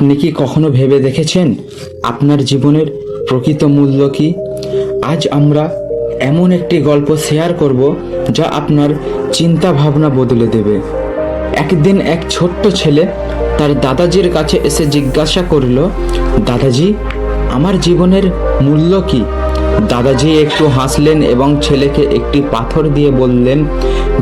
আপনি কি কখনো ভেবে দেখেছেন আপনার জীবনের প্রকৃত মূল্য কি? আজ আমরা এমন একটি গল্প শেয়ার করব যা আপনার চিন্তা ভাবনা বদলে দেবে। একদিন এক ছোট্ট ছেলে তার দাদাজির কাছে এসে জিজ্ঞাসা করল, দাদাজি, আমার জীবনের মূল্য কি? দাদাজি একটু হাসলেন এবং ছেলেকে একটি পাথর দিয়ে বললেন,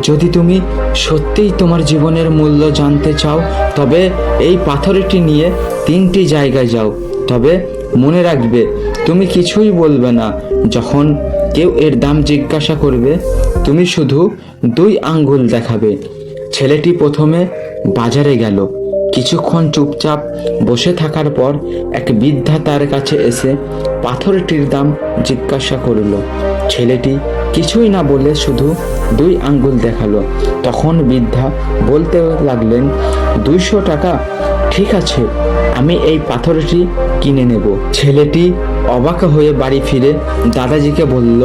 যদি তুমি সত্যিই তোমার জীবনের মূল্য জানতে চাও, তবে এই পাথরটি নিয়ে তিনটি জায়গায় যাও। তবে মনে রাখবে, তুমি কিছুই বলবে না। যখন কেউ এর দাম জিজ্ঞাসা করবে, তুমি শুধু দুই আঙ্গুল দেখাবে। ছেলেটি প্রথমে বাজারে গেল। কিছুক্ষণ চুপচাপ বসে থাকার পর এক বৃদ্ধা তার কাছে এসে পাথরটির দাম জিজ্ঞাসা করল, ছেলেটি কিছুই না বলে শুধু দুই আঙ্গুল দেখাল। তখন বৃদ্ধা বলতে লাগলেন, দুইশো টাকা, ঠিক আছে, আমি এই পাথরটি কিনে নেব। ছেলেটি অবাক হয়ে বাড়ি ফিরে দাদাজিকে বলল,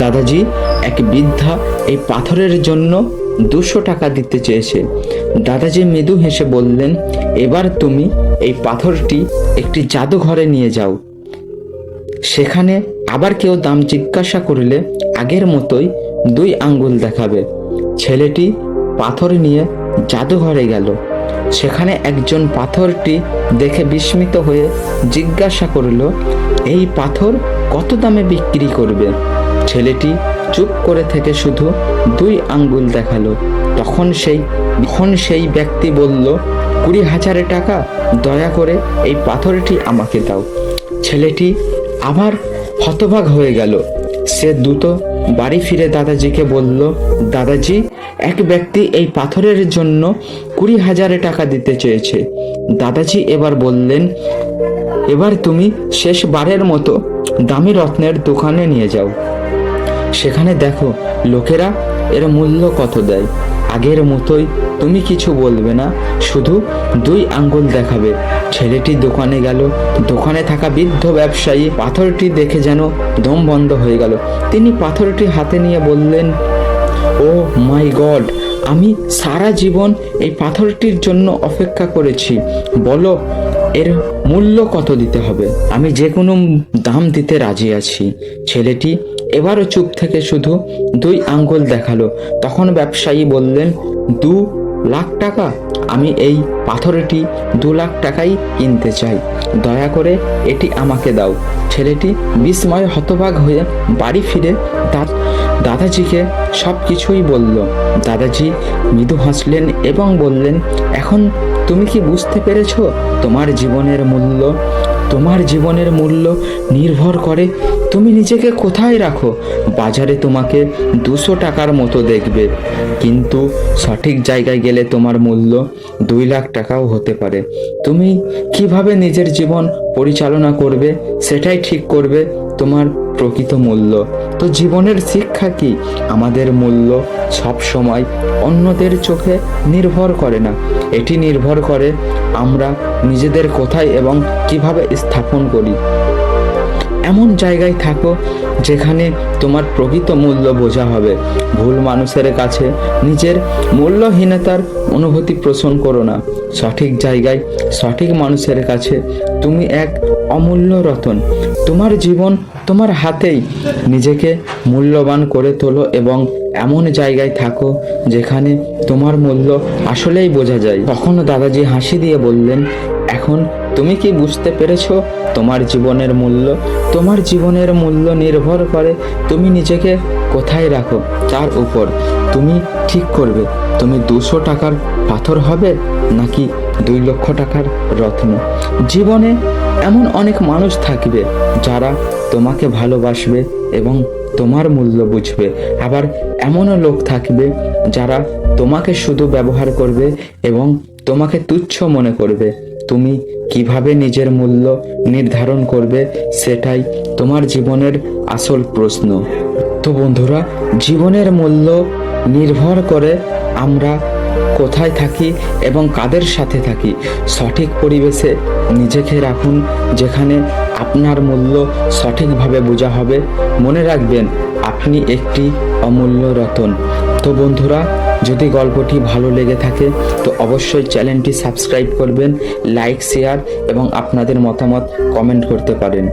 দাদাজি, এক বৃদ্ধা এই পাথরের জন্য দুশো টাকা দিতে চেয়েছে। দাদাজি মৃদু হেসে বললেন, এবার তুমি এই পাথরটি একটি জাদুঘরে নিয়ে যাও। সেখানে আবার কেউ দাম জিজ্ঞাসা করলে আগের মতোই দুই আঙ্গুল দেখাবে। ছেলেটি পাথর নিয়ে জাদুঘরে গেল। সেখানে একজন পাথরটি দেখে বিস্মিত হয়ে জিজ্ঞাসা করল, এই পাথর কত দামে বিক্রি করবে? ছেলেটি চুপ করে থেকে শুধু দুই আঙ্গুল দেখাল। তখন সেই তখন সেই ব্যক্তি বলল, কুড়ি হাজারে টাকা, দয়া করে এই পাথরটি আমাকে দাও। ছেলেটি আবার হতবাক হয়ে গেল। সে দ্রুত বাড়ি ফিরে দাদাজিকে বলল, দাদাজি, এক ব্যক্তি এই পাথরের জন্য কুড়ি হাজারে টাকা দিতে চেয়েছে। দাদাজি এবার বললেন, এবার তুমি শেষবারের মতো দামি রত্নের দোকানে নিয়ে যাও। সেখানে দেখো, লোকেরা এর মূল্য কত দেয়। আগের মতোই তুমি কিছু বলবে না, শুধু দুই আঙ্গুল দেখাবে। ছেলেটি দোকানে গেল, দোকানে থাকা বৃদ্ধ ব্যবসায়ী পাথরটি দেখে যেন দম বন্ধ হয়ে গেল। তিনি পাথরটি হাতে নিয়ে বললেন, ও মাই গড, আমি সারা জীবন এই পাথরটির জন্য অপেক্ষা করেছি। বলো, এর মূল্য কত দিতে হবে? আমি যে কোনো দাম দিতে রাজি আছি। ছেলেটি এবারও চুপ থেকে শুধু দুই আঙ্গুল দেখাল। তখন ব্যবসায়ী বললেন, দু লাখ টাকা আমি এই পাথরটি দু লাখ টাকাই কিনতে চাই। দয়া করে এটি আমাকে দাও। ছেলেটি বিস্ময় হতবাক হয়ে বাড়ি ফিরে তার দাদাজিকে সব কিছুই বলল। দাদাজি মৃদু হাসলেন এবং বললেন, এখন তুমি কি বুঝতে পেরেছ? তোমার জীবনের মূল্য, তোমার জীবনের মূল্য নির্ভর করে তুমি নিজেকে কোথায় রাখো? বাজারে তোমাকে দুশো টাকার মতো দেখবে। কিন্তু সঠিক জায়গায় গেলে তোমার মূল্য দুই লাখ টাকাও হতে পারে। তুমি কীভাবে নিজের জীবন পরিচালনা করবে, সেটাই ঠিক করবে তোমার প্রকৃত মূল্য। তো জীবনের শিক্ষা কি? আমাদের মূল্য সব সময় অন্যদের চোখে নির্ভর করে না। এটি নির্ভর করে আমরা নিজেদের কোথায় এবং কীভাবে স্থাপন করি। এমন জায়গায় থাকো যেখানে তোমার প্রকৃত মূল্য বোঝা হবে। ভুল মানুষের কাছে নিজের মূল্যহীনতার অনুভূতি পোষণ করো না। সঠিক জায়গায় সঠিক মানুষের কাছে তুমি এক অমূল্য রতন। তোমার জীবন তোমার হাতেই। নিজেকে মূল্যবান করে তোলো এবং এমন জায়গায় থাকো যেখানে তোমার মূল্য আসলেই বোঝা যায়। তখন দাদাজি হাসি দিয়ে বললেন, এখন তুমি কি বুঝতে পেরেছ? তোমার জীবনের মূল্য, তোমার জীবনের মূল্য নির্ভর করে তুমি নিজেকে কোথায় রাখো, তার উপর। তুমি ঠিক করবে। তুমি দুশো টাকার পাথর হবে নাকি দুই লক্ষ টাকার রত্ন? জীবনে এমন অনেক মানুষ থাকবে যারা তোমাকে ভালোবাসবে এবং তোমার মূল্য বুঝবে। আবার এমনও লোক থাকবে যারা তোমাকে শুধু ব্যবহার করবে এবং তোমাকে তুচ্ছ মনে করবে। তুমি কীভাবে নিজের মূল্য নির্ধারণ করবে সেটাই তোমার জীবনের আসল প্রশ্ন। তো বন্ধুরা, জীবনের মূল্য নির্ভর করে আমরা কোথায় থাকি এবং কাদের সাথে থাকি। সঠিক পরিবেশে নিজেকে রাখুন, যেখানে আপনার মূল্য সঠিকভাবে বোঝা হবে। মনে রাখবেন, আপনি একটি অমূল্য রতন। তো বন্ধুরা যদি গল্পটি ভালো লেগে থাকে, তো অবশ্যই চ্যানেলটি সাবস্ক্রাইব করবেন, লাইক, শেয়ার এবং আপনাদের মতামত কমেন্ট করতে পারেন।